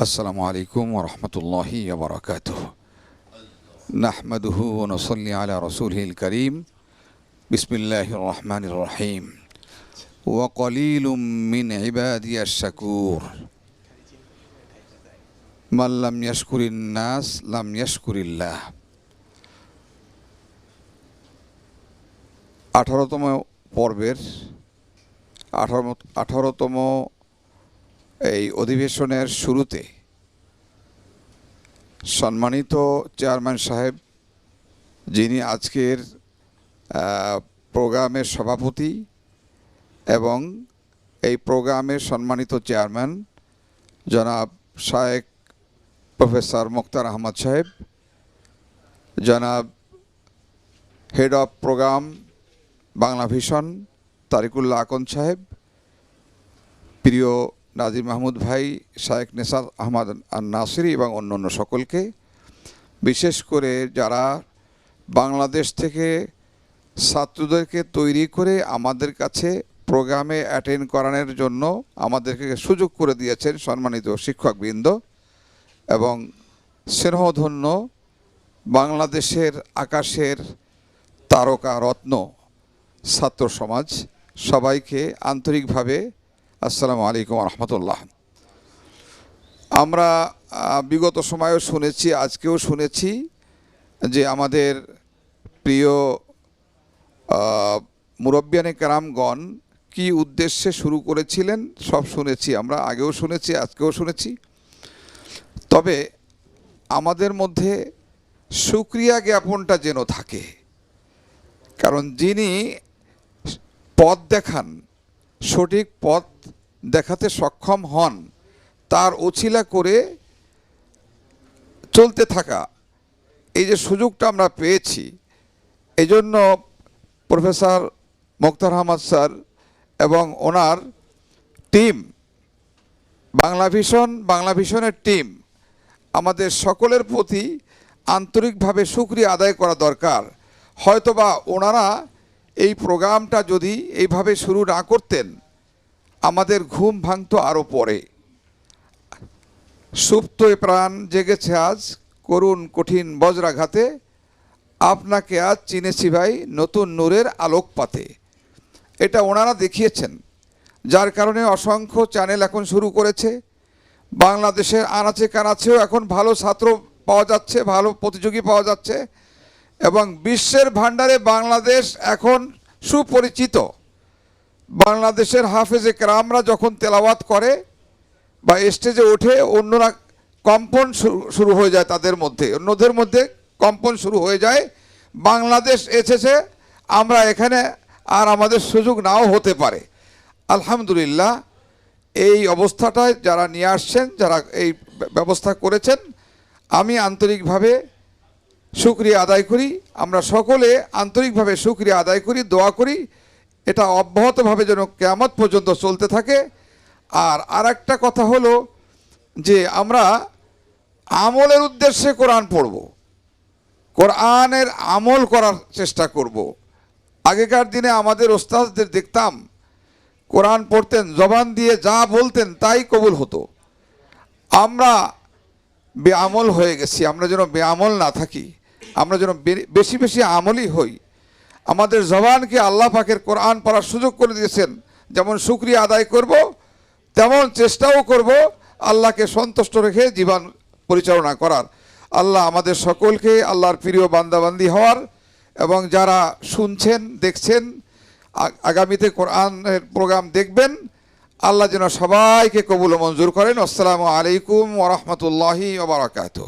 السلام عليكم ورحمة الله وبركاته نحمده ونصلي على رسوله الكريم بسم الله الرحمن الرحيم وقليل من عبادي الشكور من لم يشكر الناس لم يشكر الله আঠারোতম পর্বের আঠারো আঠারোতম এই অধিবেশনের শুরুতে সম্মানিত চেয়ারম্যান সাহেব, যিনি আজকের প্রোগ্রামের সভাপতি এবং এই প্রোগ্রামের সম্মানিত চেয়ারম্যান জনাব শায়েক প্রফেসর মুক্তার আহমদ সাহেব, জনাব head of programme Bangla Vision Tariqullah Akon সাহেব, প্রিয় নাজির মাহমুদ ভাই শায়েক নেসাদ আহমদ আর নাসিরি এবং অন্যান্য সকলকে, বিশেষ করে যারা বাংলাদেশ থেকে ছাত্রদেরকে তৈরি করে আমাদের কাছে প্রোগ্রামে অ্যাটেন্ড করানোর জন্য আমাদেরকে সুযোগ করে দিয়েছেন সম্মানিত শিক্ষকবৃন্দ এবং স্নেহধন্য বাংলাদেশের আকাশের তারকা রত্ন ছাত্র সমাজ সবাইকে আন্তরিকভাবে আসসালামু আলাইকুম রহমতুল্লাহ। আমরা বিগত সময়েও শুনেছি, আজকেও শুনেছি যে আমাদের প্রিয় মুরব্বিয়ানে কারামগণ কি উদ্দেশ্যে শুরু করেছিলেন সব শুনেছি আমরা, আগেও শুনেছি, আজকেও শুনেছি। তবে আমাদের মধ্যে সুক্রিয়া জ্ঞাপনটা যেন থাকে। কারণ যিনি পথ দেখান সঠিক পথ দেখাতে সক্ষম হন। তার অছিলা করে চলতে থাকা। এই যে সুযোগটা আমরা পেয়েছি এই জন্য প্রফেসর মুক্তার আহমদ স্যার এবং ওনার টিম, বাংলা ভিশন, বাংলা ভিশনের টিম, আমাদের সকলের প্রতি আন্তরিকভাবে সুক্রিয়া আদায় করা দরকার। হয়তোবা ওনারা এই প্রোগ্রামটা যদি এইভাবে শুরু না করতেন, আমাদের ঘুম ভাঙতো আরও পরে। সুপ্ত প্রাণ জেগেছে আজ করুণ কঠিন বজ্রাঘাতে। আপনাকে আজ চিনেছি ভাই নতুন নূরের আলোকপাতে। এটা ওনারা দেখিয়েছেন, যার কারণে অসংখ্য চ্যানেল এখন শুরু করেছে। বাংলাদেশের আনাচে কানাচেও এখন ভালো ছাত্র পাওয়া যাচ্ছে, ভালো প্রতিযোগী পাওয়া যাচ্ছে। এবং বিশ্বের ভাণ্ডারে বাংলাদেশ এখন সুপরিচিত। বাংলাদেশের হাফেজে কেরামরা যখন তেলাওয়াত করে বা স্টেজে ওঠে, অন্যরা কম্পন শুরু- হয়ে যায় তাদের মধ্যে। অন্যদের মধ্যে কম্পন শুরু হয়ে যায়। বাংলাদেশ এসেছে, আমরা এখানে আর আমাদের সুযোগ নাও হতে পারে। আলহামদুলিল্লাহ, এই অবস্থাটায় যারা নিয়ে আসছেন, যারা এই ব্যবস্থা করেছেন, আমি আন্তরিকভাবে শুক্রিয়া আদায় করি। আমরা সকলে আন্তরিকভাবে শুক্রিয়া আদায় করি, দোয়া করি। এটা অব্যাহতভাবে যেন কেয়ামত পর্যন্ত চলতে থাকে। আর আর একটা কথা হলো যে আমরা আমলের উদ্দেশ্যে কোরআন পড়ব। কোরআনের আমল করার চেষ্টা করব। আগেকার দিনে আমাদের ওস্তাদদের দেখতাম, কোরআন পড়তেন, জবান দিয়ে যা বলতেন তাই কবুল হতো। আমরা বেআমল হয়ে গেছি, আমরা যেন বেআমল না থাকি, আমরা যেন বেশি বেশি আমলই হই। আমাদের জবানকে আল্লাহ পাকের কোরআন পড়ার সুযোগ করে দিয়েছেন, যেমন শুক্রিয়া আদায় করব, তেমন চেষ্টাও করব আল্লাহকে সন্তুষ্ট রেখে জীবন পরিচালনা করার। আল্লাহ আমাদের সকলকে আল্লাহর প্রিয় বান্দাবান্দি হওয়ার এবং যারা শুনছেন, দেখছেন আগামীতে কোরআনের প্রোগ্রাম দেখবেন আল্লাহ যেন সবাইকে কবুল মঞ্জুর করেন। আসসালামু আলাইকুম ওরহমতুল্লাহি ওবরাকাতুহ